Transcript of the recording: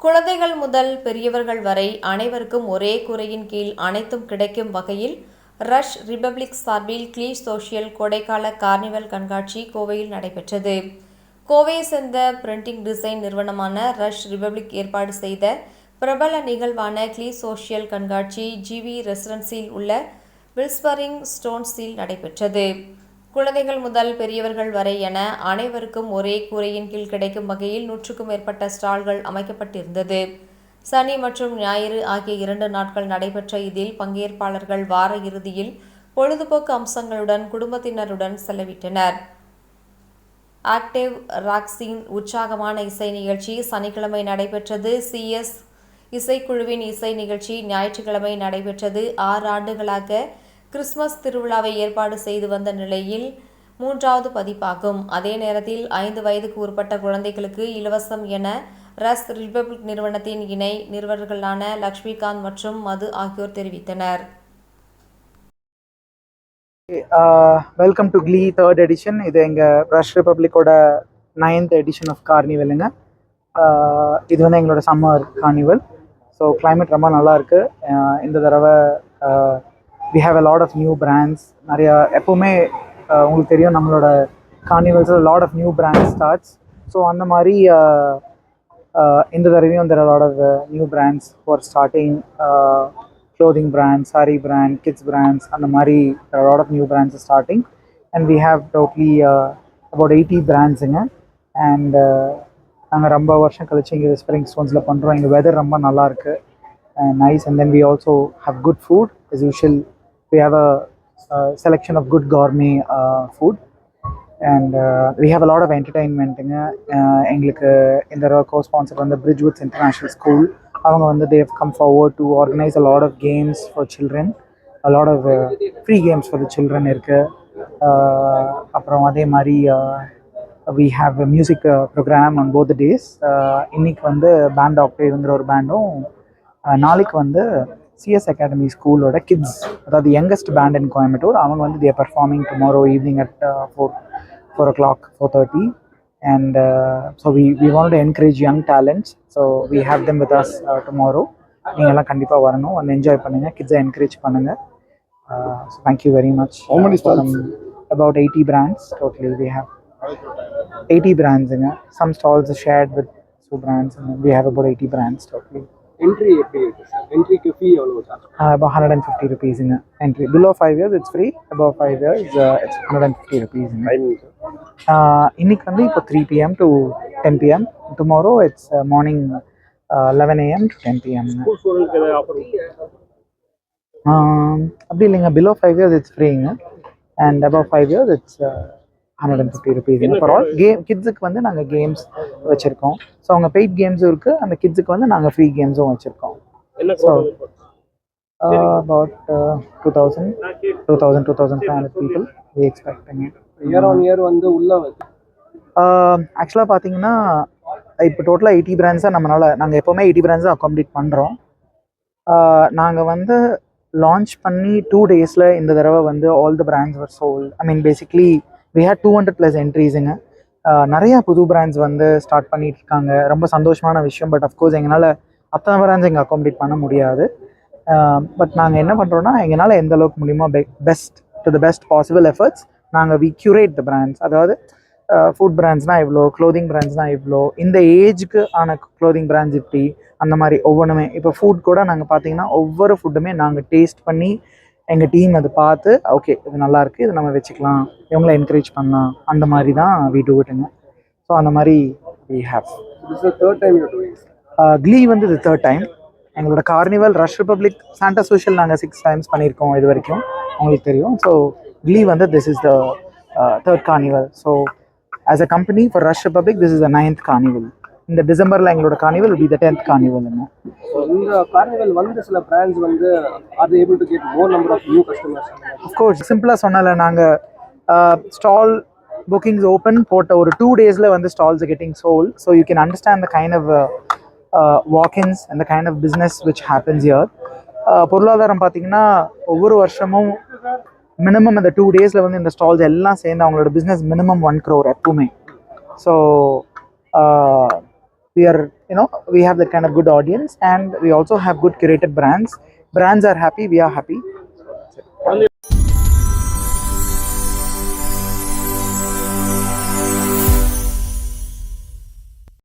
குழந்தைகள் முதல் பெரியவர்கள் வரை அனைவருக்கும் ஒரே குறையின் கீழ் அனைத்தும் கிடைக்கும் வகையில் ரஷ் ரிபப்ளிக் சார்பில் க்ளீ சோஷியல் கோடைக்கால கார்னிவல் கண்காட்சி கோவையில் நடைபெற்றது. கோவையை சேர்ந்த பிரிண்டிங் டிசைன் நிறுவனமான ரஷ் ரிபப்ளிக் ஏற்பாடு செய்த பிரபல நிகழ்வான க்ளீ சோஷியல் கண்காட்சி ஜிவி ரெசிடென்சியில் உள்ள வில்ஸ்பரிங் ஸ்டோன்ஸில் நடைபெற்றது. குழந்தைகள் முதல் பெரியவர்கள் வரை என அனைவருக்கும் ஒரே கூரையின் கீழ் கிடைக்கும் வகையில் நூற்றுக்கும் மேற்பட்ட ஸ்டால்கள் அமைக்கப்பட்டிருந்தது. சனி மற்றும் ஞாயிறு ஆகிய இரண்டு நாட்கள் நடைபெற்ற இதில் பங்கேற்பாளர்கள் வார இறுதியில் பொழுதுபோக்கு அம்சங்களுடன் குடும்பத்தினருடன் செலவிட்டனர். ஆக்டிவ் ராக்ஸின் உற்சாகமான இசை நிகழ்ச்சி சனிக்கிழமை நடைபெற்றது. சிஎஸ் இசைக்குழுவின் இசை நிகழ்ச்சி ஞாயிற்றுக்கிழமை நடைபெற்றது. ஆறு ஆண்டுகளாக கிறிஸ்மஸ் திருவிழாவை ஏற்பாடு செய்து வந்த நிலையில் மூன்றாவது பதிப்பாகும். அதே நேரத்தில் ஐந்து வயதுக்கு உட்பட்ட குழந்தைகளுக்கு இலவசம் என ரஸ் ரிபப்ளிக் நிறுவனத்தின் இணை நிறுவனர்களான லக்ஷ்மிகாந்த் மற்றும் மது ஆகியோர் தெரிவித்தனர். வெல்கம் டு க்ளீ தேர்ட் எடிஷன் இது எங்கள் ரஷ் ரிப்பப்ளிக்கோட நைன்த் எடிஷன் ஆஃப் கார்னிவலுங்க இது வந்து எங்களோட சம்மர் கார்னிவல் ஸோ கிளைமேட் ரொம்ப நல்லா இருக்கு. இந்த தடவை we have a lot of new brands நிறையா எப்போவுமே உங்களுக்கு தெரியும் நம்மளோட கார்னிவல்ஸில் lot of new brands starts so அந்த மாதிரி இந்த தடவையும் there lot of new brands for starting clothing brand sari brand kids brands அந்த மாதிரி lot of new brands starting and we have totally about eighty பிராண்ட்ஸுங்க and நாங்கள் ரொம்ப வருஷம் கழிச்சு இங்கே ஸ்ப்ரிங் ஸ்டோன்ஸில் பண்ணுறோம் இங்கே வெதர் ரொம்ப நல்லாயிருக்கு nice and then we also have good food is usual we have a a selection of good gourmet uh, food. And we have lot of என்டர்டைன்மெண்ட்டுங்க எங்களுக்கு இந்த கோ ஸ்பான்சர் வந்து பிரிட்ஜ்வுட்ஸ் இன்டர்நேஷ்னல் ஸ்கூல் அவங்க வந்து they come forward to organise a lot of games for children a lot of free games for the children இருக்குது அப்புறம் அதே மாதிரி we have music programme on both days இன்னைக்கு வந்து பேண்ட் ஆக்டேவ்ங்கிற ஒரு பேண்டும் uh, நாளைக்கு வந்து சிஎஸ் அகாடமி ஸ்கூலோட கிட்ஸ் அதாவது யங்கஸ்ட் பேண்ட் இன் கோயம்புத்தூர் அவங்க வந்து they're performing tomorrow evening at four four o'clock four thirty and so we we want to encourage young talents so we have them with us tomorrow நீங்கள்லாம் கண்டிப்பாக வரணும் வந்து enjoy பண்ணுங்கள் கிட்ஸை encourage பண்ணுங்கள் so thank you very much How many stalls? about 80 brands totally we have 80 brands in it. Some stalls are shared with two brands and we have about 80 brands totally. Entry எப்படி இருக்கு sir என்ட்ரிக்கு fee எவ்வளோ charge Uh, about 150 rupees in it. entry. Below 5 years it's free. Above 5 years uh, it's 150 rupees in it. Timing sir Uh, இன்னைக்கு வந்து இப்போ 3 pm to 10 pm. Tomorrow it's uh, morning uh, 11 am to 10 pm. ங்க. School ஸ்டூடெண்ட்க்கு ஏதாவது offer Um, அப்படி இல்லைங்க below five years it's ஃப்ரீங்க and above five years it's hundred and fifty rupees for all game கிட்ஸுக்கு வந்து நாங்கள் கேம்ஸ் வச்சுருக்கோம். So அவங்க பெய்ட் கேம்ஸும் இருக்குது அந்த கிட்ஸுக்கு வந்து நாங்கள் ஃப்ரீ கேம்ஸும் வச்சுருக்கோம். என்ன So, about two thousand two thousand two thousand five hundred people we expecting year on year வந்து உள்ள ஆக்சுவலாக பார்த்தீங்கன்னா இப்போ டோட்டலாக எயிட்டி பிராண்ட்ஸாக நம்மளால் நாங்கள் எப்போவுமே எயிட்டி பிராண்ட்ஸ் தான் அக்காமடேட் பண்ணுறோம் நாங்கள் வந்து லான்ச் பண்ணி டூ டேஸில் இந்த தடவை வந்து all the brands were sold I mean basically we had two hundred plus என்ட்ரிஸுங்க நிறையா புது பிராண்ட்ஸ் வந்து ஸ்டார்ட் பண்ணிட்டு இருக்காங்க ரொம்ப சந்தோஷமான விஷயம். பட் அஃப்கோர்ஸ் எங்களால் அத்தனை பிராண்ட்ஸ் எங்கள் அக்காமடேட் பண்ண முடியாது. பட் நாங்கள் என்ன பண்ணுறோன்னா எங்களால் எந்த அளவுக்கு முடியுமோ best to the best possible efforts நாங்கள் வி கியூரேட் த பிராண்ட்ஸ் அதாவது ஃபுட் பிராண்ட்ஸ்னால் இவ்வளோ க்ளோதிங் பிராண்ட்ஸ்னால் இவ்வளோ இந்த ஏஜ்க்கு ஆன க்ளோதிங் பிராண்ட்ஸ் இப்படி அந்த மாதிரி ஒவ்வொன்றுமே. இப்போ ஃபுட் கூட நாங்கள் பார்த்தீங்கன்னா ஒவ்வொரு ஃபுட்டுமே நாங்கள் டேஸ்ட் பண்ணி எங்கள் டீம் அதை பார்த்து ஓகே இது நல்லா இருக்கு இது நம்ம வச்சுக்கலாம். இவங்கள என்கரேஜ் பண்ணலாம் அந்த மாதிரி தான் வி டூ இட்டுங்க ஸோ அந்த மாதிரி வி ஹேவ் தேர்ட் டைம் க்ளீ வந்து இது தேர்ட் டைம் எங்களோட carnival Rush Republic Santa Social நாங்கள் சிக்ஸ் டைம்ஸ் பண்ணியிருக்கோம் இது வரைக்கும். உங்களுக்கு தெரியும். ஸோ க்ளீ வந்து this is the third carnival so as a company for Rush Republic this is the ninth carnival இந்த டிசம்பரில் எங்களோட கார்னிவல் பி த டென்த் கார்னிவல்ங்க இந்த கார்னிவல் வந்து சில பிராண்ட்ஸ் வந்து are able to get more number of new customers of course சிம்பிளாக சொன்னால நாங்கள் ஸ்டால் புக்கிங்ஸ் ஓப்பன் போட்ட ஒரு டூ டேஸில் வந்து stalls getting sold so you can understand the kind of walk ins அந்த kind of business which happens year பொருளாதாரம் பார்த்தீங்கன்னா ஒவ்வொரு வருஷமும் மினிமம் இந்த டூ டேஸில் வந்து இந்த ஸ்டால்ஸ் எல்லாம் சேர்ந்து அவங்களோட பிஸ்னஸ் மினிமம் ஒன் க்ரோர் எப்பவுமே. So we are you know we have that kind of good audience and we also have good curated brands. Brands are happy we are happy.